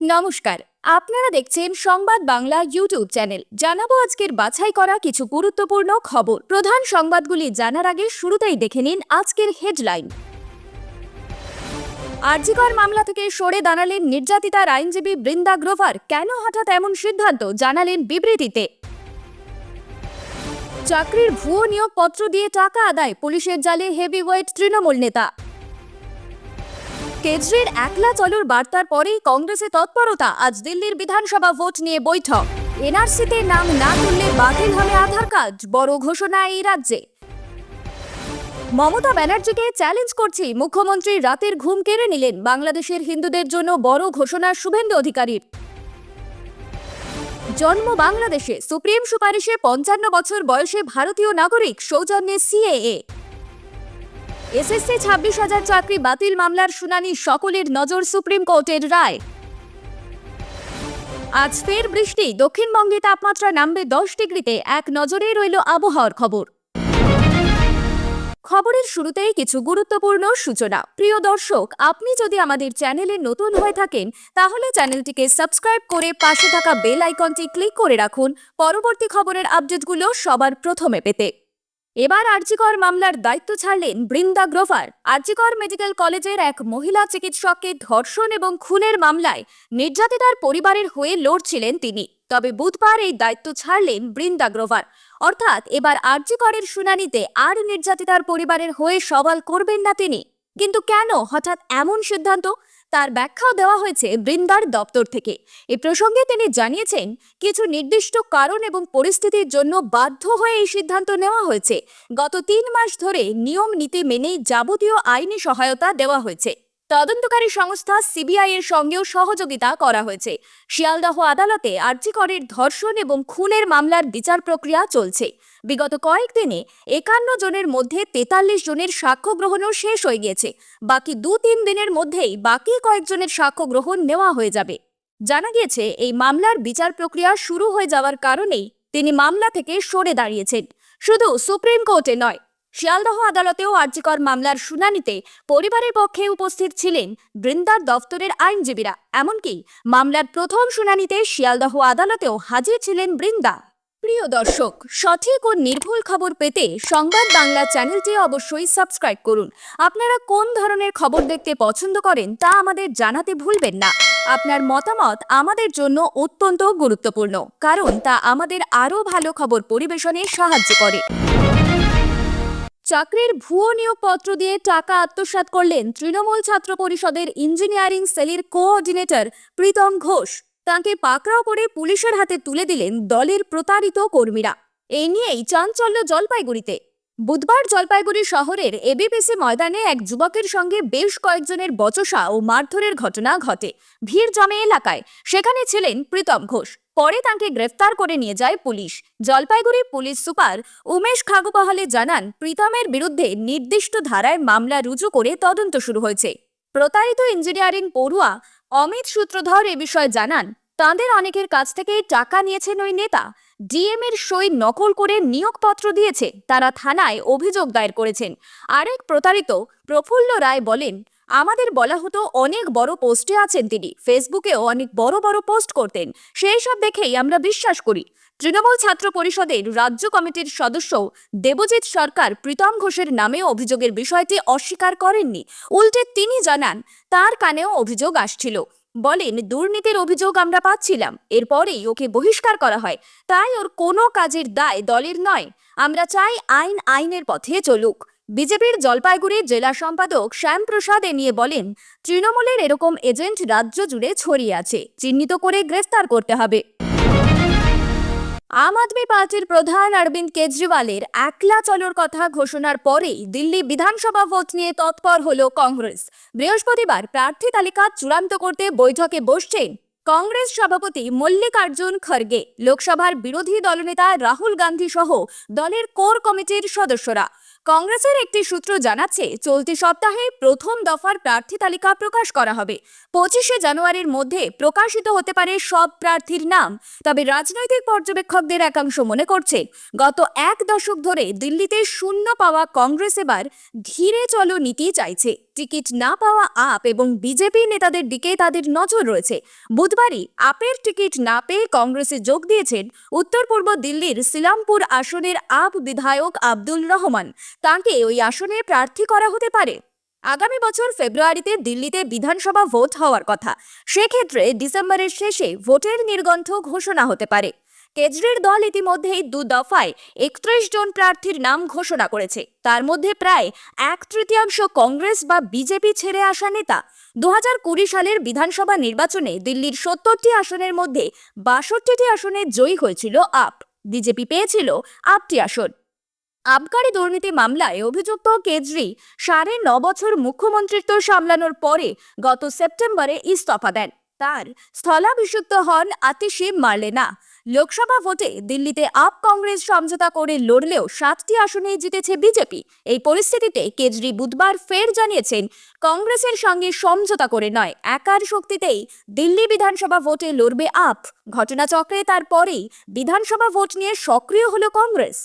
নমস্কার, আপনারা দেখছেন সংবাদ বাংলা ইউটিউব চ্যানেল। জানাব আজকের বাছাই করা কিছু গুরুত্বপূর্ণ খবর। প্রধান সংবাদগুলি জানার আগে শুরুতেই দেখে নিন আজকের হেডলাইন। আরজিকর মামলা থেকে সরে দাঁড়ালেন নির্যাতিতার আইনজীবী বৃন্দা গ্রোভার। কেন হঠাৎ এমন সিদ্ধান্ত? জানালেন বিবৃতিতে। চাকরির ভুয়ো নিয়োগপত্র দিয়ে টাকা আদায়, পুলিশের জালে হেভিওয়েট তৃণমূল নেতা। কেজরির একলা চলুর বার্তার পরেই কংগ্রেসে তৎপরতা। আজ দিল্লির বিধানসভা ভোট নিয়ে বৈঠক। এনআরসিতে নাম না তুললে বাতিল হবে আধার কার্ড, বড় ঘোষণা এই রাজ্যে। মমতা ব্যানার্জিকে চ্যালেঞ্জ করছি মুখ্যমন্ত্রী রাতের ঘুম কেড়ে নিলেন বাংলাদেশের হিন্দুদের জন্য বড় ঘোষণা শুভেন্দু অধিকারীর। জন্ম বাংলাদেশে, সুপ্রিম সুপারিশে পঞ্চান্ন বছর বয়সে ভারতীয় নাগরিক, সৌজন্যে সিএএ। এসএসসি ছাব্বিশ হাজার চাকরি বাতিল মামলার শুনানি সকলের নজর সুপ্রিম কোর্টের রায়। আজ ফের বৃষ্টি, দক্ষিণবঙ্গে তাপমাত্রা নামবে দশ ডিগ্রিতে, এক নজরে রইল আবহাওয়ার খবর। খবরের শুরুতেই কিছু গুরুত্বপূর্ণ সূচনা। প্রিয় দর্শক, আপনি যদি আমাদের চ্যানেলে নতুন হয়ে থাকেন, তাহলে চ্যানেলটিকে সাবস্ক্রাইব করে পাশে থাকা বেল আইকনটি ক্লিক করে রাখুন। পরবর্তী খবরের আপডেটগুলো সবার প্রথমে পেতে। এবার আরজিকর মামলার দায়িত্ব ছাড়লেন বৃন্দা গ্রোভার। আরজিকর মেডিকেল কলেজের এক মহিলা চিকিৎসককে ধর্ষণ এবং খুনের মামলায় নির্যাতিতার পরিবারের হয়ে লড়ছিলেন তিনি। তবে বুধবার এই দায়িত্ব ছাড়লেন বৃন্দা গ্রোভার। অর্থাৎ এবার আরজিকরের শুনানিতে আর নির্যাতিতার পরিবারের হয়ে সওয়াল করবেন না তিনি। কিন্তু কেন? হঠাৎ এমন সিদ্ধান্ত? তার ব্যাখ্যাও দেওয়া হয়েছে বৃন্দার দপ্তর থেকে। এ প্রসঙ্গে তিনি জানিয়েছেন, কিছু নির্দিষ্ট কারণ এবং পরিস্থিতির জন্য বাধ্য হয়ে এই সিদ্ধান্ত নেওয়া হয়েছে। গত তিন মাস ধরে নিয়ম নীতি মেনেই যাবতীয় আইনি সহায়তা দেওয়া হয়েছে। তদন্তকারী সংস্থা সিবিআই এর সঙ্গেও সহযোগিতা করা হয়েছে। শিয়ালদহ আদালতে আর্জিকরের ধর্ষণ এবং খুনের মামলার বিচার প্রক্রিয়া চলছে। বিগত কয়েকদিনে একান্ন জনের মধ্যে তেতাল্লিশ জনের সাক্ষ্য গ্রহণও শেষ হয়ে গিয়েছে। বাকি দু তিন দিনের মধ্যেই বাকি কয়েকজনের সাক্ষ্য গ্রহণ নেওয়া হয়ে যাবে। জানা গিয়েছে, এই মামলার বিচার প্রক্রিয়া শুরু হয়ে যাওয়ার কারণেই তিনি মামলা থেকে সরে দাঁড়িয়েছেন। শুধু সুপ্রিম কোর্টে নয় শিয়ালদহ আদালতেও আর্যিকর মামলার শুনানিতে পরিবারের পক্ষে উপস্থিত ছিলেন বৃন্দার দফতরের আইনজীবীরা। এমনকি মামলার প্রথম শুনানিতে শিয়ালদহ আদালতেও হাজির ছিলেন বৃন্দা। প্রিয় দর্শক, সঠিক ও নির্ভুল খবর পেতে সংবাদ বাংলা চ্যানেলটি অবশ্যই সাবস্ক্রাইব করুন। আপনারা কোন ধরনের খবর দেখতে পছন্দ করেন তা আমাদের জানাতে ভুলবেন না। আপনার মতামত আমাদের জন্য অত্যন্ত গুরুত্বপূর্ণ, কারণ তা আমাদের আরও ভালো খবর পরিবেশনে সাহায্য করে। চাকরির ভুয়ো নিয়োগপত্র দিয়ে টাকা আত্মসাৎ করলেন তৃণমূল ছাত্র পরিষদের ইঞ্জিনিয়ারিং সেলের কোঅর্ডিনেটর প্রীতম ঘোষ। তাকে পাকড়াও করে পুলিশের হাতে তুলে দিলেন দলের প্রতারিত কর্মীরা। এই নিয়েই চাঞ্চল্য জলপাইগুড়িতে। বুধবার জলপাইগুড়ি শহরের এবিপিসি ময়দানে এক যুবকের সঙ্গে বেশ কয়েকজনের বচসা ও মারধরের ঘটনা ঘটে। ভিড় জমে এলাকায়। সেখানে ছিলেন প্রীতম ঘোষ। পরে তাকে গ্রেফতার করে নিয়ে যায় police. Jalpaiguri police super Umesh খাগুপাহালে জানান, প্রীতমের বিরুদ্ধে নির্দিষ্ট ধারায় মামলা রুজু করে তদন্ত শুরু হয়েছে। প্রতারিত ইঞ্জিনিয়ারিং পড়ুয়া অমিত সূত্রধর এ বিষয়ে জানান, তাঁদের অনেকের কাছ থেকে টাকা নিয়েছেন ওই নেতা। ডিএম এর সই নকল করে নিয়োগপত্র দিয়েছে, তারা থানায় অভিযোগ দায়ের করেছেন। আরেক প্রতারিত প্রফুল্ল রায় বলেন আমাদের বলা হতো অনেক বড় পোস্টে আছেন তিনি। ফেসবুকেও অনেক বড় বড় পোস্ট করতেন। সেই সব দেখেই আমরা বিশ্বাস করি। তৃণমূল ছাত্র পরিষদের রাজ্য কমিটির সদস্য দেবজিৎ সরকার প্রীতম ঘোষের নামে অভিযোগের বিষয়টি অস্বীকার করেননি। উল্টে তিনি জানান, তার কানেও অভিযোগ আসছিল। বলেন, দুর্নীতির অভিযোগ আমরা পাচ্ছিলাম। এরপরেই ওকে বহিষ্কার করা হয়। তাই ওর কোনো কাজের দায় দলের নয়। আমরা চাই আইন আইনের পথে চলুক। বিজেপির জলপাইগুড়ি জেলা সম্পাদক শ্যামপ্রসাদ এ নিয়ে বলেন, তৃণমূলের এরকম এজেন্ট রাজ্য জুড়ে ছড়িয়ে আছে, চিহ্নিত করে গ্রেফতার করতে হবে। আম আদমি পার্টির প্রধান অরবিন্দ কেজরিওয়ালের একলা চলোর কথা ঘোষণার পরেই দিল্লি বিধানসভা ভোট নিয়ে তৎপর হল কংগ্রেস। বৃহস্পতিবার প্রার্থী তালিকা চূড়ান্ত করতে বৈঠকে বসছেন কংগ্রেস সভাপতি মল্লিকার্জুন খড়গে, লোকসভার বিরোধী দলনেতা রাহুল গান্ধী সহ দলের কোর কমিটির সদস্যরা। কংগ্রেসের একটি সূত্র জানাচ্ছে, চলতি সপ্তাহে প্রথম দফার প্রার্থী তালিকা প্রকাশ করা হবে। পঁচিশে জানুয়ারির মধ্যে প্রকাশিত হতে পারে সব প্রার্থীর নাম, তবে রাজনৈতিক পর্যবেক্ষকদের একাংশ মনে করছে, গত এক দশক ধরে দিল্লিতে শূন্য পাওয়া কংগ্রেস এবার ধীরে চলো নীতি চাইছে। টিকিট না পাওয়া আপ এবং বিজেপি নেতাদের দিকে তাদের নজর রয়েছে। বুধবারই আপের টিকিট না পেয়ে কংগ্রেসে যোগ দিয়েছেন উত্তর পূর্ব দিল্লির সিলামপুর আসনের আপ বিধায়ক আব্দুল রহমান। তাকে ওই আসনে প্রার্থী করা হতে পারে। আগামী বছর ফেব্রুয়ারিতে দিল্লিতে বিধানসভা ভোট হওয়ার কথা। সেক্ষেত্রে ডিসেম্বরের শেষে ভোটের নির্গন্থ ঘোষণা হতে পারে। কেজরির দল ইতিমধ্যেই দু দফায় একত্রিশ জন প্রার্থীর নাম ঘোষণা করেছে। তার মধ্যে প্রায় এক তৃতীয়াংশ কংগ্রেস বা বিজেপি ছেড়ে আসা নেতা। দু সালের বিধানসভা নির্বাচনে দিল্লির সত্তরটি আসনের মধ্যে বাষট্টিটি আসনে জয়ী হয়েছিল আপ। বিজেপি পেয়েছিল আটটি আসন। আবগারি দুর্নীতি মামলায় অভিযুক্ত কেজরি সাড়ে ন বছর মুখ্যমন্ত্রিত্ব সামলানোর পরে গত সেপ্টেম্বরে ইস্তফা দেন। তার স্থলাভিষিক্ত হন আতিশি মার্লেনা। লোকসভা ভোটে দিল্লিতে আপ কংগ্রেস সমঝোতা করে লড়লেও সাতটি আসনেই জিতেছে বিজেপি। এই পরিস্থিতিতে কেজরি বুধবার ফের জানিয়েছেন, কংগ্রেসের সঙ্গে সমঝোতা করে নয়, একার শক্তিতেই দিল্লি বিধানসভা ভোটে লড়বে আপ। ঘটনাচক্রে তারপরেই বিধানসভা ভোট নিয়ে সক্রিয় হল কংগ্রেস।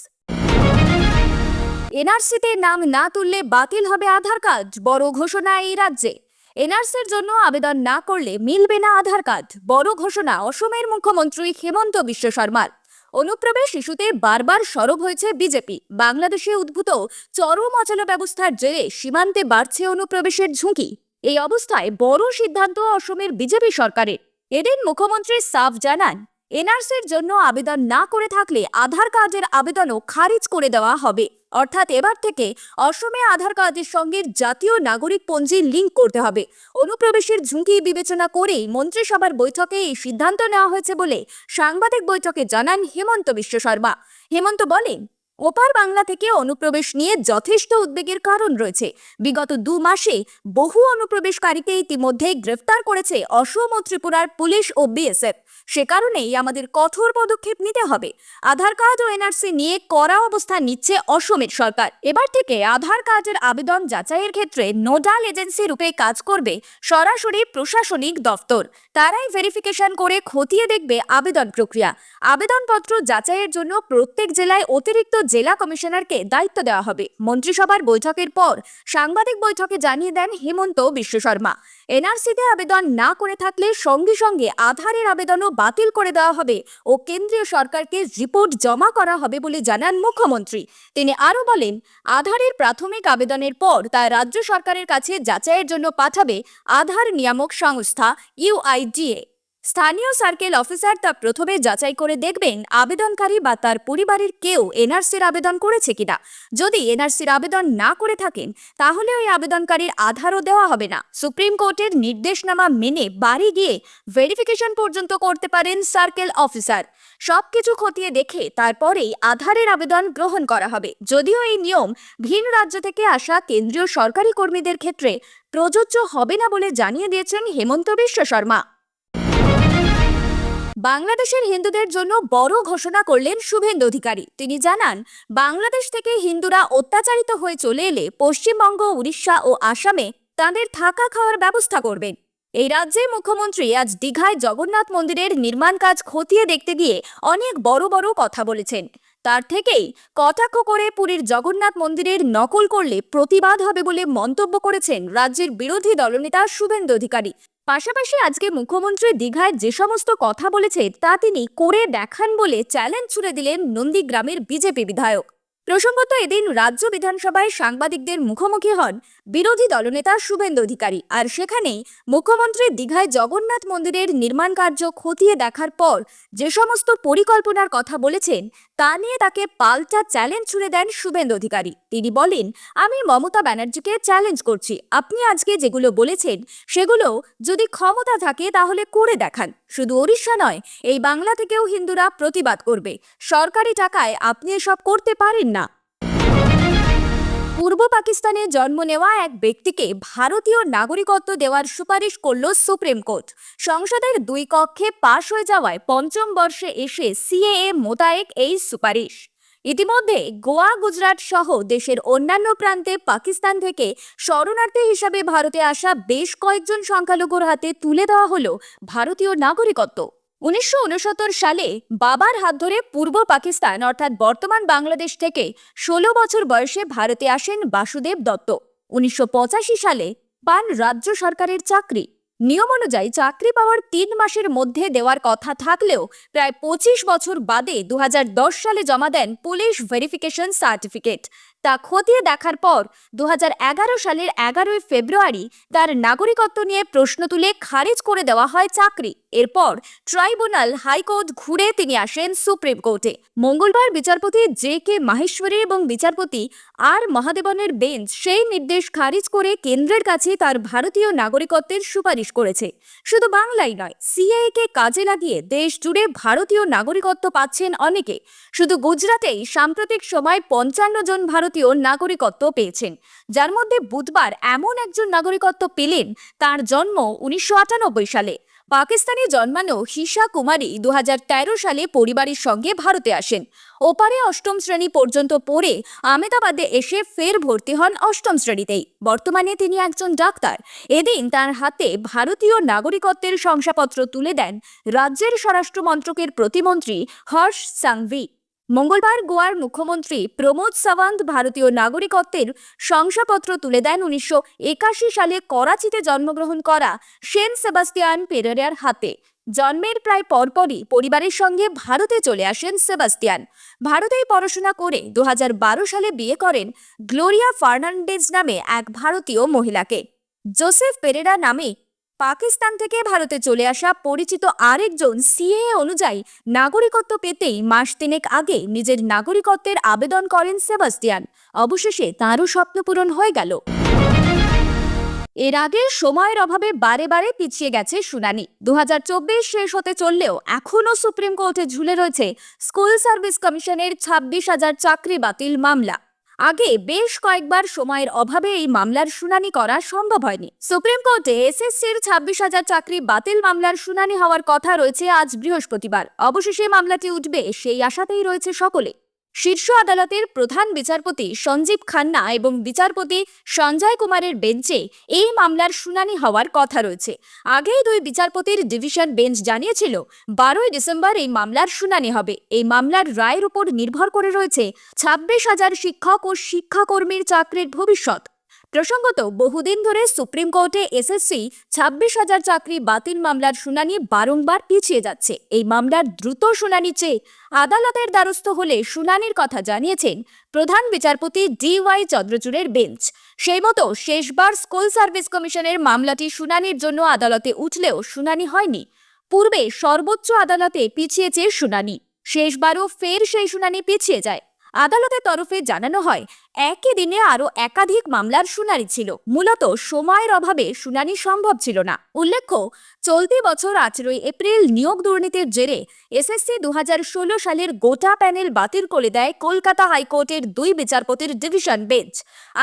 এনআরসিতে নাম না তুললে বাতিল হবে আধার কার্ড, বড় ঘোষণা এই রাজ্যে। এনআরসির জন্য আবেদন না করলে মিলবে না আধার কার্ড। বড় ঘোষণা, অসমের মুখ্যমন্ত্রী হেমন্ত বিশ্ব শর্মার। অনুপ্রবেশ ইস্যুতে বারবার সরব হয়েছে বিজেপি। বাংলাদেশে উদ্ভূত চরম অচল ব্যবস্থার জেরে সীমান্তে বাড়ছে অনুপ্রবেশের ঝুঁকি। এই অবস্থায় বড় সিদ্ধান্ত অসমের বিজেপি সরকারের। এদিন মুখ্যমন্ত্রী সাফ জানান, এনআরসির জন্য আবেদন না করে থাকলে আধার কার্ডের আবেদনও খারিজ করে দেওয়া হবে। অর্থাৎ এবার থেকে অসমে আধার কার্ডের সঙ্গে জাতীয় নাগরিক পঞ্জি লিঙ্ক করতে হবে। অনুপ্রবেশের ঝুঁকি বিবেচনা করেই মন্ত্রিসভার বৈঠকে এই সিদ্ধান্ত নেওয়া হয়েছে বলে সাংবাদিক বৈঠকে জানান হেমন্ত বিশ্ব শর্মা। হেমন্ত বলেন, ওপার বাংলা থেকে অনুপ্রবেশ নিয়ে যথেষ্ট উদ্বেগের কারণ রয়েছে। বিগত দু মাসে বহু অনুপ্রবেশকারীকে ইতিমধ্যে গ্রেফতার করেছে অসম ও ত্রিপুরার পুলিশ ও বিএসএফ। সে কারণেই আমাদের কঠোর পদক্ষেপ নিতে হবে। আধার কার্ড ও এনআরসি নিয়ে কড়া অবস্থান নিচ্ছে অসমের সরকার। এবার থেকে আধার কার্ডের আবেদন যাচাইয়ের ক্ষেত্রে নোডাল এজেন্সি রূপে কাজ করবে সরাসরি প্রশাসনিক দফতর। তারাই ভেরিফিকেশন করে খতিয়ে দেখবে আবেদন প্রক্রিয়া। আবেদনপত্র যাচাইয়ের জন্য প্রত্যেক জেলায় অতিরিক্ত জেলা কমিশনারকে দায়িত্ব দেওয়া হবে। মন্ত্রিসভার বৈঠকের পর সাংবাদিক বৈঠকে জানিয়ে দেন হেমন্ত বিশ্ব শর্মা। এনআরসিতে আবেদন না করে থাকলে সঙ্গে সঙ্গে আধারের আবেদনও বাতিল করে দেওয়া হবে ও কেন্দ্রীয় সরকারকে রিপোর্ট জমা করা হবে বলে জানান মুখ্যমন্ত্রী। তিনি আরও বলেন, আধারের প্রাথমিক আবেদনের পর তা রাজ্য সরকারের কাছে যাচাইয়ের জন্য পাঠাবে আধার নিয়ামক সংস্থা ইউআইডিএ। স্থানীয় সার্কেল অফিসার তা প্রথমে যাচাই করে দেখবেন আবেদনকারী বা তার পরিবারের কেউ এনআরসির আবেদন করেছে কিনা। যদি এনআরসির আবেদন না করে থাকেন, তাহলে ওই আবেদনকারীর আধারও দেওয়া হবে না। সুপ্রিম কোর্টের নির্দেশনামা মেনে বাড়ি গিয়ে ভেরিফিকেশন পর্যন্ত করতে পারেন সার্কেল অফিসার। সবকিছু খতিয়ে দেখে তারপরেই আধারের আবেদন গ্রহণ করা হবে। যদিও এই নিয়ম ভিন রাজ্য থেকে আসা কেন্দ্রীয় সরকারি কর্মীদের ক্ষেত্রে প্রযোজ্য হবে না বলে জানিয়ে দিয়েছেন হেমন্ত বিশ্ব শর্মা। বাংলাদেশের হিন্দুদের জন্য বড় ঘোষণা করলেন শুভেন্দু অধিকারী। তিনি জানান, বাংলাদেশ থেকে হিন্দুরা অত্যাচারিত হয়ে চলে এলে পশ্চিমবঙ্গ, উড়িষ্যা ও আসামে তাদের থাকা খাওয়ার ব্যবস্থা করবেন। এই রাজ্যে মুখ্যমন্ত্রী আজ দীঘায় জগন্নাথ মন্দিরের নির্মাণ কাজ খতিয়ে দেখতে গিয়ে অনেক বড় বড় কথা বলেছেন। তার থেকেই কটাক্ষ করে পুরীর জগন্নাথ মন্দিরের নকল করলে প্রতিবাদ হবে বলে মন্তব্য করেছেন রাজ্যের বিরোধী দলনেতা শুভেন্দু অধিকারী। পাশাপাশি আজকে মুখ্যমন্ত্রী দীঘায় যে সমস্ত কথা বলেছেন তা তিনি করে দেখান বলে চ্যালেঞ্জ ছুড়ে দিলেন নন্দীগ্রামের বিজেপি বিধায়ক। প্রসঙ্গত এদিন রাজ্য বিধানসভায় সাংবাদিকদের মুখোমুখি হন বিরোধী দলনেতা শুভেন্দু অধিকারী। আর সেখানেই মুখ্যমন্ত্রী দীঘায় জগন্নাথ মন্দিরের নির্মাণ কার্য খতিয়ে দেখার পর যে সমস্ত পরিকল্পনার কথা বলেছেন তা নিয়ে তাকে পাল্টা চ্যালেঞ্জ ছুড়ে দেন শুভেন্দু অধিকারী। তিনি বলেন, আমি মমতা ব্যানার্জিকে চ্যালেঞ্জ করছি। আপনি আজকে যেগুলো বলেছেন, সেগুলো যদি ক্ষমতা থাকে তাহলে করে দেখান। শুধু ওড়িশা নয়, এই বাংলা থেকেও হিন্দুরা প্রতিবাদ করবে। সরকারি টাকায় আপনি এসব করতে পারেন না। পূর্ব পাকিস্তানে জন্ম নেওয়া এক ব্যক্তিকে ভারতীয় নাগরিকত্ব দেওয়ার সুপারিশ করল সুপ্রিম কোর্ট। সংসদের দুই কক্ষে পাশ হয়ে যাওয়ায় পঞ্চম বর্ষে এসে সিএএ মোতায়েক এই সুপারিশ। ইতিমধ্যে গোয়া, গুজরাট সহ দেশের অন্যান্য প্রান্তে পাকিস্তান থেকে শরণার্থী হিসাবে ভারতে আসা বেশ কয়েকজন সংখ্যালঘুর হাতে তুলে দেওয়া হলো ভারতীয় নাগরিকত্ব। উনিশশো উনসত্তর সালে বাবার হাত ধরে পূর্ব পাকিস্তান, অর্থাৎ বর্তমান বাংলাদেশ থেকে ষোলো বছর বয়সে ভারতে আসেন বাসুদেব দত্ত। উনিশশো পঁচাশি সালে পান রাজ্য সরকারের চাকরি। নিয়ম অনুযায়ী চাকরি পাওয়ার তিন মাসের মধ্যে দেওয়ার কথা থাকলেও প্রায় পঁচিশ বছর বাদে দু হাজার দশ সালে জমা দেন পুলিশ ভেরিফিকেশন সার্টিফিকেট। তা খতিয়ে দেখার পর দু হাজার এগারো সালের এগারোই ফেব্রুয়ারি তার নাগরিকত্ব নিয়ে প্রশ্ন তুলে খারিজ করে দেওয়া হয় চাকরি। এরপর ট্রাইব্যুনাল হাইকোর্ট ঘুরে তিনি আসেন সুপ্রিম কোর্টে। মঙ্গলবার বিচারপতি জে কে মাহেশ্বরী এবং বিচারপতি আর মহাদেবনের বেঞ্চ সেই নির্দেশ খারিজ করে কেন্দ্রের কাছে তার ভারতীয় নাগরিকত্বের সুপারিশ করেছে। শুধু বাংলাই নয়, সিএএ কে কাজে লাগিয়ে দেশ জুড়ে ভারতীয় নাগরিকত্ব পাচ্ছেন অনেকে। শুধু গুজরাটেই সাম্প্রতিক সময় পঞ্চান্ন জন ভারতীয় নাগরিকত্ব পেয়েছেন। যার মধ্যে বুধবার এমন একজন নাগরিকত্ব পেলেন, তার জন্ম উনিশশো আটানব্বই সালে। পাকিস্তানে জন্মানো হিসা কুমারী দু হাজার তেরো সালে পরিবারের সঙ্গে ভারতে আসেন। ওপারে অষ্টম শ্রেণি পর্যন্ত পড়ে আমেদাবাদে এসে ফের ভর্তি হন অষ্টম শ্রেণীতেই। বর্তমানে তিনি একজন ডাক্তার। এদিন তার হাতে ভারতীয় নাগরিকত্বের শংসাপত্র তুলে দেন রাজ্যের স্বরাষ্ট্র মন্ত্রকের প্রতিমন্ত্রী হর্ষ সাংভি। মঙ্গলবার গোয়ার মুখ্যমন্ত্রী প্রমোদ সাওয়ান্ত ভারতীয় নাগরিকত্বের শংসাপত্র তুলে দেন উনিশশো একাশি সালে করাচিতে জন্মগ্রহণ করা সেন সেবাস্তিয়ান পেরেরার হাতে। জন্মের প্রায় পরপরই পরিবারের সঙ্গে ভারতে চলে আসেন সেবাস্তিয়ান। ভারতেই পড়াশোনা করে দু হাজার বারো সালে বিয়ে করেন গ্লোরিয়া ফার্নান্ডেজ নামে এক ভারতীয় মহিলাকে। জোসেফ পেরেরা নামে পাকিস্তান থেকে ভারতে চলে আসা পরিচিত আরেকজন সিএ অনুযায়ী নাগরিকত্ব পেতেই মাস তিনেক আগে নিজের নাগরিকত্বের আবেদন করেন সেবাস্তিয়ান। অবশেষে তাঁরও স্বপ্ন পূরণ হয়ে গেল। এর আগে সময়ের অভাবে বারে বারে পিছিয়ে গেছে শুনানি। দু হাজার চব্বিশ শেষ হতে চললেও এখনও সুপ্রিম কোর্টে ঝুলে রয়েছে স্কুল সার্ভিস কমিশনের ছাব্বিশ হাজার চাকরি বাতিল মামলা। আগে বেশ কয়েকবার সময়ের অভাবে এই মামলার শুনানি করা সম্ভব হয়নি। সুপ্রিম কোর্টে এসএসসির ছাব্বিশ হাজার চাকরি বাতিল মামলার শুনানি হওয়ার কথা রয়েছে আজ বৃহস্পতিবার। অবশেষে মামলাটি উঠবে সেই আশাতেই রয়েছে সকলে। শীর্ষ আদালতের প্রধান বিচারপতি সঞ্জীব খান্না এবং বিচারপতি সঞ্জয় কুমারের বেঞ্চে এই মামলার শুনানি হওয়ার কথা রয়েছে। আগেই দুই বিচারপতির ডিভিশন বেঞ্চ জানিয়েছিল, বারোই ডিসেম্বর এই মামলার শুনানি হবে। এই মামলার রায়ের উপর নির্ভর করে রয়েছে ছাব্বিশ হাজার শিক্ষক ও শিক্ষাকর্মীর চাকরির ভবিষ্যৎ। প্রসঙ্গত, বহুদিন ধরে সুপ্রিম কোর্টে এসএসসি ছাব্বিশ হাজার চাকরি বাতিল মামলার শুনানি বারংবার পিছিয়ে যাচ্ছে। এই মামলার দ্রুত শুনানি চেয়ে আদালতের দ্বারস্থ হলে শুনানির কথা জানিয়েছেন প্রধান বিচারপতি ডি ওয়াই চন্দ্রচূড়ের বেঞ্চ। সেই মতো শেষবার স্কুল সার্ভিস কমিশনের মামলাটি শুনানির জন্য আদালতে উঠলেও শুনানি হয়নি। পূর্বে সর্বোচ্চ আদালতে পিছিয়েছে শুনানি। শেষবারও ফের সেই শুনানি পিছিয়ে যায়। আদালতের তরফে জানানো হয়, একই দিনে আরও একাধিক মামলার শুনানি ছিল। মূলত সময়ের অভাবে শুনানি সম্ভব ছিল না। উল্লেখ্য, চলতি বছর আঠেরোই এপ্রিল নিয়োগ দুর্নীতির জেরে এসএসসি দু হাজার ষোলো সালের গোটা প্যানেল বাতিল করে দেয় কলকাতা হাইকোর্টের দুই বিচারপতির ডিভিশন বেঞ্চ।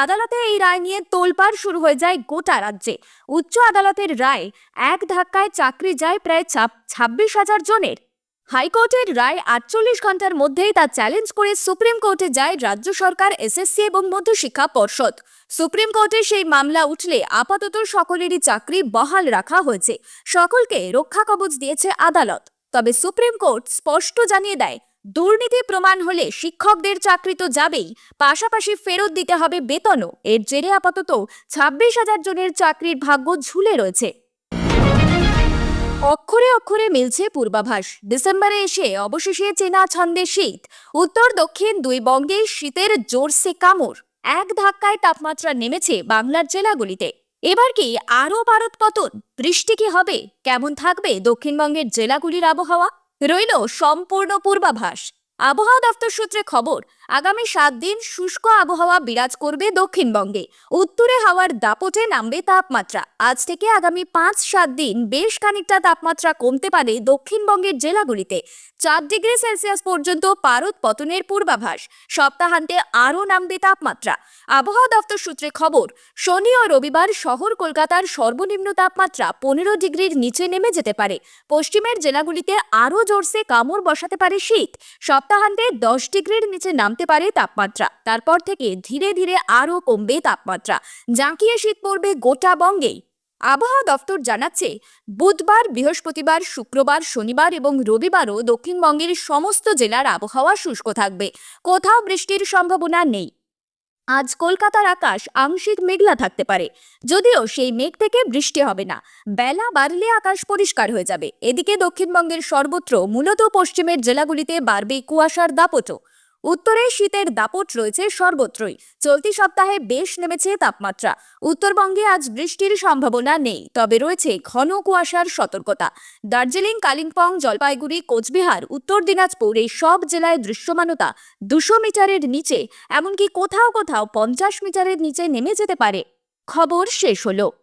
আদালতে এই রায় নিয়ে তোলপাড় শুরু হয়ে যায় গোটা রাজ্যে। উচ্চ আদালতের রায় এক ধাক্কায় চাকরি যায় প্রায় ছাব্বিশ হাজার জনের। হাইকোর্টের রায় আটচল্লিশ ঘণ্টার মধ্যেই তা চ্যালেঞ্জ করে সুপ্রিম কোর্টে যায় রাজ্য সরকার, এসএসসি এবং মধ্যশিক্ষা পর্ষদ। সুপ্রিম কোর্টে সেই মামলা উঠলে আপাতত সকলেরই চাকরি বহাল রাখা হয়েছে। সকলকে রক্ষা কবচ দিয়েছে আদালত। তবে সুপ্রিম কোর্ট স্পষ্ট জানিয়ে দেয়, দুর্নীতি প্রমাণ হলে শিক্ষকদের চাকরি তো যাবেই, পাশাপাশি ফেরত দিতে হবে বেতনও। এর জেরে আপাতত ছাব্বিশ হাজার জনের চাকরির ভাগ্য ঝুলে রয়েছে। অক্ষরে অক্ষরে মিলছে পূর্বাভাস। ডিসেম্বরে এসে অবশেষে চেনা ছন্দে শীত। উত্তর, দক্ষিণ দুই বঙ্গে শীতের জোরসে কামড়। এক ধাক্কায় তাপমাত্রা নেমেছে বাংলার জেলাগুলিতে। এবার কি আরও পারদ পতন বৃষ্টি কি হবে? কেমন থাকবে দক্ষিণবঙ্গের জেলাগুলির আবহাওয়া? রইল সম্পূর্ণ পূর্বাভাস। আবহাওয়া দপ্তর সূত্রে খবর আগামী সাত দিন শুষ্ক আবহাওয়া বিরাজ করবে দক্ষিণবঙ্গে। উত্তরে হাওয়ার দাপটে নামবে তাপমাত্রা। আজ থেকে আগামী পাঁচ সাত দিন বেশ খানিকটা তাপমাত্রা কমতে পারে দক্ষিণবঙ্গের জেলাগুলিতে। চার ডিগ্রি সেলসিয়াস পর্যন্ত পারদ পতনের পূর্বাভাস। সপ্তাহান্তে আরও নামবে তাপমাত্রা। আবহাওয়া দপ্তর সূত্রে খবর, শনি ও রবিবার শহর কলকাতার সর্বনিম্ন তাপমাত্রা পনেরো ডিগ্রির নিচে নেমে যেতে পারে। পশ্চিমের জেলাগুলিতে আরও জোরসে কামড় বসাতে পারে শীত। সপ্তাহান্তে দশ ডিগ্রির নিচে নামতে পারে তাপমাত্রা। তারপর থেকে ধীরে ধীরে আরও কমবে তাপমাত্রা। জাঁকিয়ে শীত পড়বে গোটা বঙ্গেই। আবহাওয়া দফতর জানাচ্ছে, বুধবার, বৃহস্পতিবার, শুক্রবার, শনিবার এবং রবিবারও দক্ষিণবঙ্গের সমস্ত জেলার আবহাওয়া শুষ্ক থাকবে। কোথাও বৃষ্টির সম্ভাবনা নেই। আজ কলকাতার আকাশ আংশিক মেঘলা থাকতে পারে। যদিও সেই মেঘ থেকে বৃষ্টি হবে না। বেলা বাড়লে আকাশ পরিষ্কার হয়ে যাবে। এদিকে দক্ষিণবঙ্গের সর্বত্র, মূলত পশ্চিমের জেলাগুলিতে বাড়বে কুয়াশার দাপটও। উত্তরে শীতের দাপট রয়েছে সর্বত্রই। চলতি সপ্তাহে বেশ নেমেছে তাপমাত্রা। উত্তরবঙ্গে আজ বৃষ্টির সম্ভাবনা নেই, তবে রয়েছে ঘন কুয়াশার সতর্কতা। দার্জিলিং, কালিম্পং, জলপাইগুড়ি, কোচবিহার, উত্তর দিনাজপুর এই সব জেলায় দৃশ্যমানতা দুশো মিটারের নিচে, এমনকি কোথাও কোথাও পঞ্চাশ মিটারের নিচে নেমে যেতে পারে। খবর শেষ হলো।